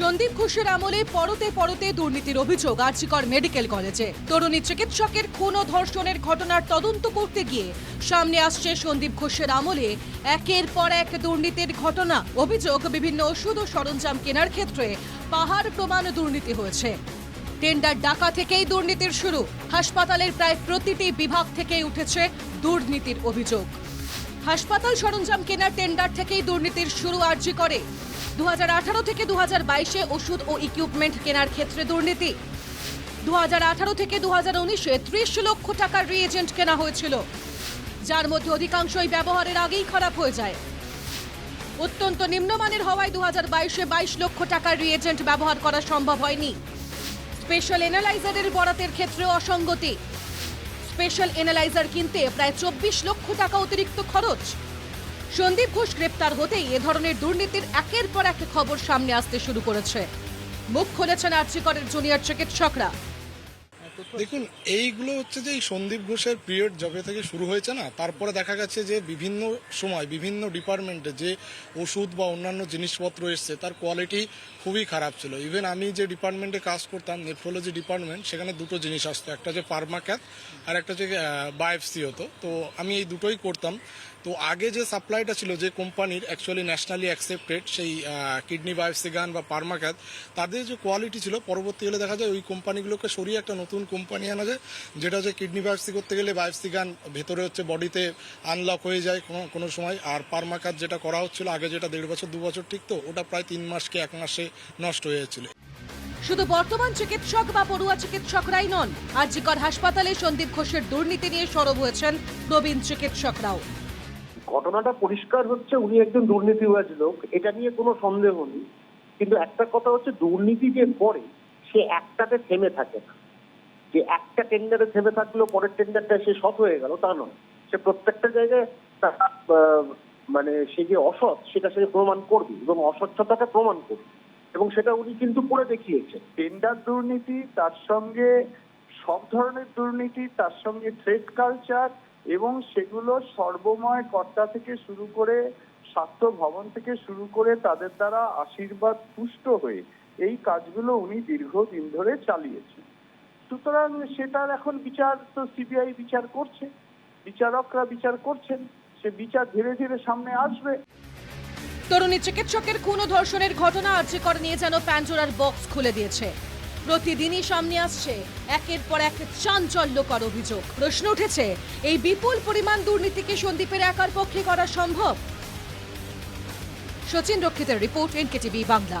সন্দীপ ঘোষের আমলে পরতে পরতে দুর্নীতির অভিযোগ আর্চিকর মেডিকেল কলেজে। তরুণী চিকিৎসকের খুন ও ধর্ষণের ঘটনার তদন্ত করতে গিয়ে সামনে আসছে সন্দীপ ঘোষের আমলে একের পর এক দুর্নীতির ঘটনা। অভিযোগ বিভিন্ন ওষুধ ও সরঞ্জাম কেনার ক্ষেত্রে পাহাড় প্রমাণ দুর্নীতি হয়েছে। টেন্ডার ডাকা থেকেই দুর্নীতির শুরু। হাসপাতালের প্রায় প্রতিটি বিভাগ থেকেই উঠেছে দুর্নীতির অভিযোগ। হাসপাতাল সরঞ্জাম কেনার টেন্ডার থেকেই দুর্নীতির শুরু আর্জি করে। দু হাজার আঠারো থেকে দু বাইশে ওষুধ ও ইকুইপমেন্ট কেনার ক্ষেত্রে দুর্নীতি। দু হাজার আঠারো থেকে দু হাজার উনিশে ত্রিশ লক্ষ টাকার রিএজেন্ট কেনা হয়েছিল। যার মধ্যে অধিকাংশই ব্যবহারের আগেই খারাপ হয়ে যায়। অত্যন্ত নিম্নমানের হওয়ায় দু হাজার বাইশে বাইশ লক্ষ টাকার রিএজেন্ট ব্যবহার করা সম্ভব হয়নি। স্পেশাল এনালাইজারের বরাতের ক্ষেত্রে অসঙ্গতি। স্পেশাল এনালাইজার কিনতে প্রায় চব্বিশ লক্ষ টাকা অতিরিক্ত খরচ। সন্দীপ ঘোষ গ্রেপ্তার হতেই এ ধরনের দুর্নীতির একের পর এক খবর সামনে আসতে শুরু করেছে। মুখ খুলেছেন আর্চিকরের জুনিয়র চিকিৎসকরা। দেখুন, এইগুলো হচ্ছে যে এই সন্দীপ ঘোষের পিরিয়ড যবে থেকে শুরু হয়েছে না, তারপরে দেখা গেছে যে বিভিন্ন সময় বিভিন্ন ডিপার্টমেন্টে যে ওষুধ বা অন্যান্য জিনিসপত্র এসছে, তার কোয়ালিটি খুবই খারাপ ছিল। ইভেন আমি যে ডিপার্টমেন্টে কাজ করতাম, নেফ্রোলজি ডিপার্টমেন্ট, সেখানে দুটো জিনিস আসতো, একটা হচ্ছে পারমাক্যাথ আর একটা হচ্ছে বায়োপসি হতো। তো আমি এই দুটোই করতাম। তো আগে যে সাপ্লাইটা ছিল যে কোম্পানির অ্যাকচুয়ালি ন্যাশনালি অ্যাকসেপ্টেড সেই কিডনি বায়োপসি গান বা পারমাক্যাথ তাদের যে কোয়ালিটি ছিল, পরবর্তীকালে দেখা যায় ওই কোম্পানিগুলোকে সরিয়ে একটা নতুন কোম্পানি আনা যায় যেটা হচ্ছে কিডনি বায়োপসি করতে গেলে বায়োপসি গান ভেতরে হচ্ছে বডিতে আনলক হয়ে যায় কোনো কোনো সময়। আর পারমাকাত যেটা করা হচ্ছিল আগে যেটা দেড় বছর দু বছর ঠিক তো ওটা প্রায় তিন মাসকে এক মাসে নষ্ট হয়ে যাচ্ছিল। শুধু বর্তমান চিকিৎসক বা পড়ুয়া চিকিৎসকরাই নন আর্জিকর হাসপাতালে সন্দীপ ঘোষের দুর্নীতি নিয়ে সরব হয়েছেন প্রবীণ চিকিৎসকরাও। ঘটনাটা পরিষ্কার হচ্ছে উনি একজন দুর্নীতিবাজ লোক এটা নিয়ে কোনো সন্দেহ নেই। কিন্তু একটা কথা হচ্ছে দুর্নীতি যে করে সে একটাতে থেমে থাকে না। যে একটা টেন্ডারে থেমে থাকল পরের টেন্ডারটা সে সৎ হয়ে গেল, তা নয়। সে প্রত্যেকটা জায়গায় মানে সে যে অসৎ, সেটা সে প্রমাণ করবে এবং অস্বচ্ছতাটা প্রমাণ করবে। এবং সেটা উনি কিন্তু করে দেখিয়েছেন। টেন্ডার দুর্নীতি তার সঙ্গে, সব ধরনের দুর্নীতি তার সঙ্গে থ্রেড কালচার এবং সেগুলো সর্বময় কর্তা থেকে শুরু করে স্বাস্থ্য ভবন থেকে শুরু করে তাদের দ্বারা আশীর্বাদ পুষ্ট হয়ে এই কাজগুলো উনি দীর্ঘদিন ধরে চালিয়েছেন। সুতরাং সেটার এখন বিচার তো সিবিআই বিচার করছে, বিচারকরা বিচার করছেন, সে বিচার ধীরে ধীরে সামনে আসবে। তরুণী চিকিৎসকের খুন ও ধর্ষণের ঘটনা আর্যকর নিয়ে যেন প্যাঞ্জোরার বক্স খুলে দিয়েছে। প্রতিদিনই সামনে আসছে একের পর এক চাঞ্চল্যকর অভিযোগ। প্রশ্ন উঠেছে, এই বিপুল পরিমাণ দুর্নীতিকে সন্দীপের একার পক্ষে করা সম্ভব? সচিন রক্ষিতের রিপোর্ট, এনকেটিভি বাংলা।